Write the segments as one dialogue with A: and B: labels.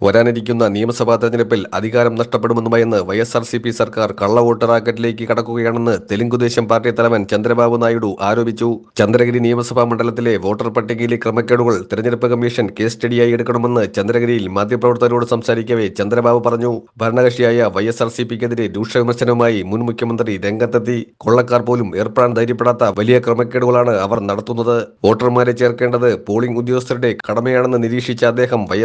A: വരാനിരിക്കുന്ന നിയമസഭാ തെരഞ്ഞെടുപ്പിൽ അധികാരം നഷ്ടപ്പെടുമെന്ന് ഭയന്ന് Y S R C P സർക്കാർ കള്ളവോട്ട് റാക്കറ്റിലേക്ക് കടക്കുകയാണെന്ന് തെലുങ്കുദേശം പാർട്ടി തലവൻ ചന്ദ്രബാബു നായിഡു ആരോപിച്ചു. ചന്ദ്രഗിരി നിയമസഭാ മണ്ഡലത്തിലെ വോട്ടർ പട്ടികയിലെ ക്രമക്കേടുകൾ തെരഞ്ഞെടുപ്പ് കമ്മീഷൻ കേസ് സ്റ്റഡിയായി എടുക്കണമെന്ന് ചന്ദ്രഗിരിയിൽ മാധ്യമപ്രവർത്തകരോട് സംസാരിക്കവെ ചന്ദ്രബാബു പറഞ്ഞു. ഭരണകക്ഷിയായ വൈ എസ് ആർ സി പിക്കെതിരെ രൂക്ഷ വിമർശനവുമായി മുൻ മുഖ്യമന്ത്രി രംഗത്തെത്തി. കൊള്ളക്കാർ പോലും ഏർപ്പെടാൻ ധൈര്യപ്പെടാത്ത വലിയ ക്രമക്കേടുകളാണ് അവർ നടത്തുന്നത്. വോട്ടർമാരെ ചേർക്കേണ്ടത് പോളിംഗ് ഉദ്യോഗസ്ഥരുടെ കടമയാണെന്ന് നിരീക്ഷിച്ച അദ്ദേഹം വൈ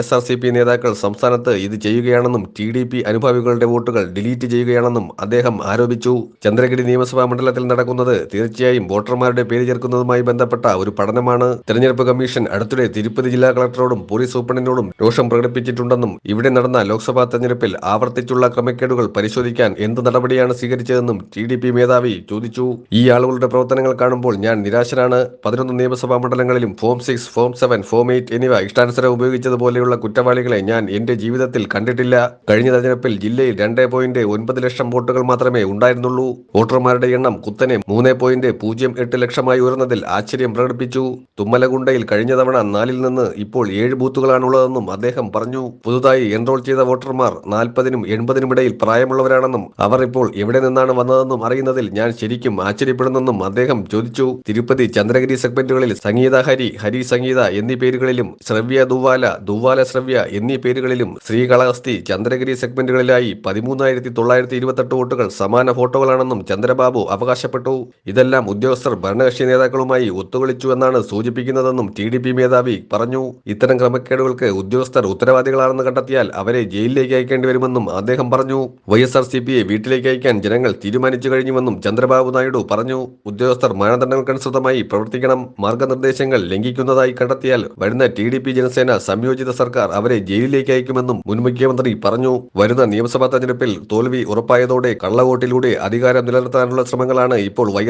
A: നേതാക്കൾ സംസ്ഥാനത്ത് ഇത് ചെയ്യുകയാണെന്നും ടി ഡി പി അനുഭാവികളുടെ വോട്ടുകൾ ഡിലീറ്റ് ചെയ്യുകയാണെന്നും അദ്ദേഹം ആരോപിച്ചു. ചന്ദ്രഗിരി നിയമസഭാ മണ്ഡലത്തിൽ നടക്കുന്നത് തീർച്ചയായും വോട്ടർമാരുടെ പേര് ചേർക്കുന്നതുമായി ബന്ധപ്പെട്ട ഒരു പഠനമാണ്. തെരഞ്ഞെടുപ്പ് കമ്മീഷൻ അടുത്തിടെ തിരുപ്പതി ജില്ലാ കളക്ടറോടും പോലീസ് സൂപ്രണ്ടിനോടും രോഷം പ്രകടിപ്പിച്ചിട്ടുണ്ടെന്നും ഇവിടെ നടന്ന ലോക്സഭാ തെരഞ്ഞെടുപ്പിൽ ആവർത്തിച്ചുള്ള ക്രമക്കേടുകൾ പരിശോധിക്കാൻ എന്ത് നടപടിയാണ് സ്വീകരിച്ചതെന്നും ടി ഡി പി മേധാവി ചോദിച്ചു. ഈ ആളുകളുടെ പ്രവർത്തനങ്ങൾ കാണുമ്പോൾ ഞാൻ നിരാശനാണ് പതിനൊന്ന് നിയമസഭാ മണ്ഡലങ്ങളിലും form six form seven form eight എന്നിവ ഇഷ്ടാനുസരം ഉപയോഗിച്ചതുപോലെയുള്ള കുറ്റവാളികളെ ഞാൻ എന്റെ ജീവിതത്തിൽ കണ്ടിട്ടില്ല. കഴിഞ്ഞ തെരഞ്ഞെടുപ്പിൽ ജില്ലയിൽ രണ്ട് പോയിന്റ് ഒൻപത് ലക്ഷം വോട്ടുകൾ മാത്രമേ ഉണ്ടായിരുന്നുള്ളൂ. വോട്ടർമാരുടെ എണ്ണം കുത്തനെ മൂന്ന് പോയിന്റ് പൂജ്യം എട്ട് ലക്ഷമായി ഉയർന്നതിൽ ആശ്ചര്യം പ്രകടിപ്പിച്ചു. തുമ്മലഗുണ്ടയിൽ കഴിഞ്ഞ തവണ നാലിൽ നിന്ന് ഇപ്പോൾ ഏഴ് ബൂത്തുകളാണുള്ളതെന്നും അദ്ദേഹം പറഞ്ഞു. പുതുതായി എൻറോൾ ചെയ്ത വോട്ടർമാർ നാൽപ്പതിനും എൺപതിനും ഇടയിൽ പ്രായമുള്ളവരാണെന്നും അവർ ഇപ്പോൾ എവിടെ നിന്നാണ് വന്നതെന്നും അറിയുന്നതിൽ ഞാൻ ശരിക്കും ആശ്ചര്യപ്പെടുന്നെന്നും അദ്ദേഹം ചോദിച്ചു. തിരുപ്പതി ചന്ദ്രഗിരി സെഗ്മെന്റുകളിൽ സംഗീത ഹരി ഹരി സംഗീത എന്നീ പേരുകളിലും ശ്രവ്യ ദുവാല ദുവാല ശ്രവ്യ എന്നീ പേരുകളിലും ശ്രീകളഹസ്തി ചന്ദ്രഗിരി സെഗ്മെന്റുകളിലായി പതിമൂന്നായിരത്തി തൊള്ളായിരത്തി ഇരുപത്തെട്ട് വോട്ടുകൾ സമാന ഫോട്ടോകളാണെന്നും ചന്ദ്രബാബു അവകാശപ്പെട്ടു. ഇതെല്ലാം ഉദ്യോഗസ്ഥർ ഭരണകക്ഷി നേതാക്കളുമായി ഒത്തുകളിച്ചു എന്നാണ് സൂചിപ്പിക്കുന്നതെന്നും ടി ഡി പി മേധാവി പറഞ്ഞു. ഇത്തരം ക്രമക്കേടുകൾക്ക് ഉദ്യോഗസ്ഥർ ഉത്തരവാദികളാണെന്ന് കണ്ടെത്തിയാൽ അവരെ ജയിലിലേക്ക് അയക്കേണ്ടി വരുമെന്നും അദ്ദേഹം പറഞ്ഞു. വൈ എസ് ആർ സി പിയെ വീട്ടിലേക്ക് അയക്കാൻ ജനങ്ങൾ തീരുമാനിച്ചു കഴിഞ്ഞുവെന്നും ചന്ദ്രബാബു നായിഡു പറഞ്ഞു. ഉദ്യോഗസ്ഥർ മാനദണ്ഡങ്ങൾക്കനുസൃതമായി പ്രവർത്തിക്കണം. മാർഗനിർദ്ദേശങ്ങൾ ലംഘിക്കുന്നതായി കണ്ടെത്തിയാൽ വരുന്ന ടി ഡി പി ജനസേന സംയോജിത സർക്കാർ അവരെ ജയിലിലേക്ക് അയക്കുമെന്നും മുൻ മുഖ്യമന്ത്രി പറഞ്ഞു. വരുന്ന നിയമസഭാ തെരഞ്ഞെടുപ്പിൽ തോൽവി ഉറപ്പായതോടെ കള്ളവോട്ടിലൂടെ അധികാരം നിലനിർത്താനുള്ള ശ്രമങ്ങളാണ് ഇപ്പോൾ വൈ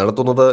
A: നടത്തുന്നത്.